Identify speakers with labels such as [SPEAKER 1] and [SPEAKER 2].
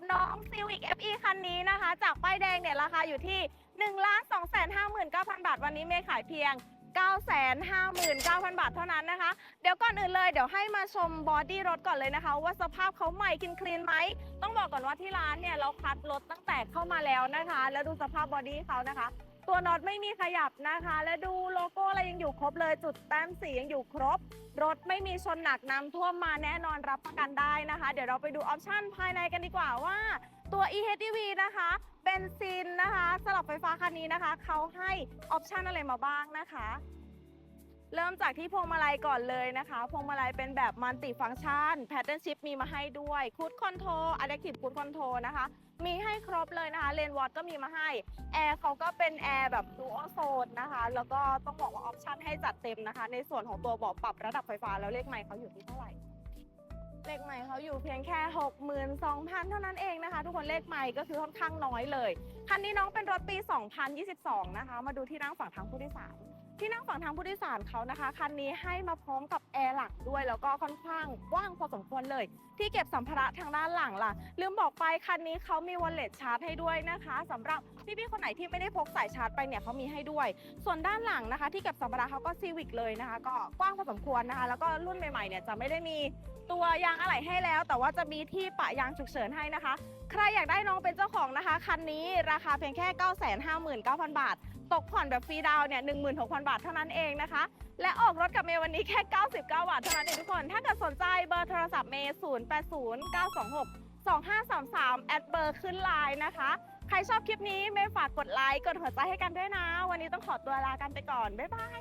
[SPEAKER 1] ับน้อง Civic FE คันนี้นะคะ จากป้ายแดงเนี่ยราคาอยู่ที่ 1 2 5 9 0 0 0 บาท วันนี้เมย์ขายเพียง 959,000 บาทเท่านั้นนะคะ เดี๋ยวก่อนอื่นเลยเดี๋ยวให้มาชมบอดี้รถก่อนเลยนะคะ ว่าสภาพเขาใหม่กินคลีนไหม ต้องบอกก่อนว่าที่ร้านเนี่ยเราคัดรถตั้งแต่เข้ามาแล้วนะคะ แล้วดูสภาพบอดี้เขานะคะ ตัวน็อตไม่มีขยับนะคะ และดูโลโก้อะไรยังอยู่ครบเลย จุดแต้มสียังอยู่ครบ รถไม่มีชนหนักน้ำท่วมมาแน่นอนรับประกันได้นะคะ เดี๋ยวเราไปดูออปชั่นภายในกันดีกว่าว่าตัว eHEV นะคะเบนซินนะคะ สลับไฟฟ้าคันนี้นะคะ เขาให้ออปชั่นอะไรมาบ้างนะคะ เริ่มจากที่พวงมาลัยก่อนเลยนะคะ พวงมาลัยเป็นแบบมัลติฟัง c t ชันแพ t เทิร์นชิ f มีมาให้ด้วยคูดคอนโทร a d ด p ทีฟคูดคอนโทรนะคะ มีให้ครบเลยนะคะเลนวอตก็มีมาให้แอร์เขาก็เป็นแอร์แบบดูโอโซนนะคะ แล้วก็ต้องบอกว่าออปชั่นให้จัดเต็มนะคะ ในส่วนของตัวเบาะปรับระดับไฟฟ้าแล้วเลขไมล์เขาอยู่ที่เท่าไหร่เลขใหม่เขาอยู่เพียงแค่ 62,000 เท่านั้นเองนะคะ ทุกคนเลขใหม่ก็คือค่อนข้างน้อยเลย คันนี้น้องเป็นรถปี 2022 นะคะ มาดูที่นั่งฝั่งทางผู้โดยสาร ที่นั่งฝั่งทางผู้โดยสารเขานะคะคันนี้ให้มาพร้อมกับแอร์หลักด้วยแล้วก็ค่อนข้างกว้างพอสมควรเลย ที่เก็บสัมภาระทางด้านหลังล่ะ ลืมบอกไปคันนี้เขามีวอลเล็ตชาร์จให้ด้วยนะคะสำหรับพี่ๆคนไหนที่ไม่ได้พกสายชาร์จไปเนี่ยเขามีให้ด้วย ส่วนด้านหลังนะคะ ที่เก็บสัมภาระเขาก็ซีวิกเลยนะคะ ก็กว้างพอสมควรนะคะ แล้วก็รุ่นใหม่ๆเนี่ยจะไม่ได้มีตัวยางอะไหล่ให้แล้ว แต่ว่าจะมีที่ปะยางฉุกเฉินให้นะคะ ใครอยากได้น้องเป็นเจ้าของนะคะคันนี้ราคาเพียงแค่ 959,000 บาท ตกผ่อนแบบฟรีดาวเนี่ย16,000บาทเท่านั้นเองนะคะ และออกรถกับเมย์วันนี้แค่ 99 บาทเท่านั้นเองทุกคน ถ้าเกิดสนใจเบอร์โทรศัพท์เมย์ 080926 2533 แอดเบอร์ขึ้นไลน์นะคะ ใครชอบคลิปนี้เมย์ฝากกดไลค์ กดหัวใจให้กันด้วยนะ วันนี้ต้องขอตัวลากันไปก่อน บ๊ายบาย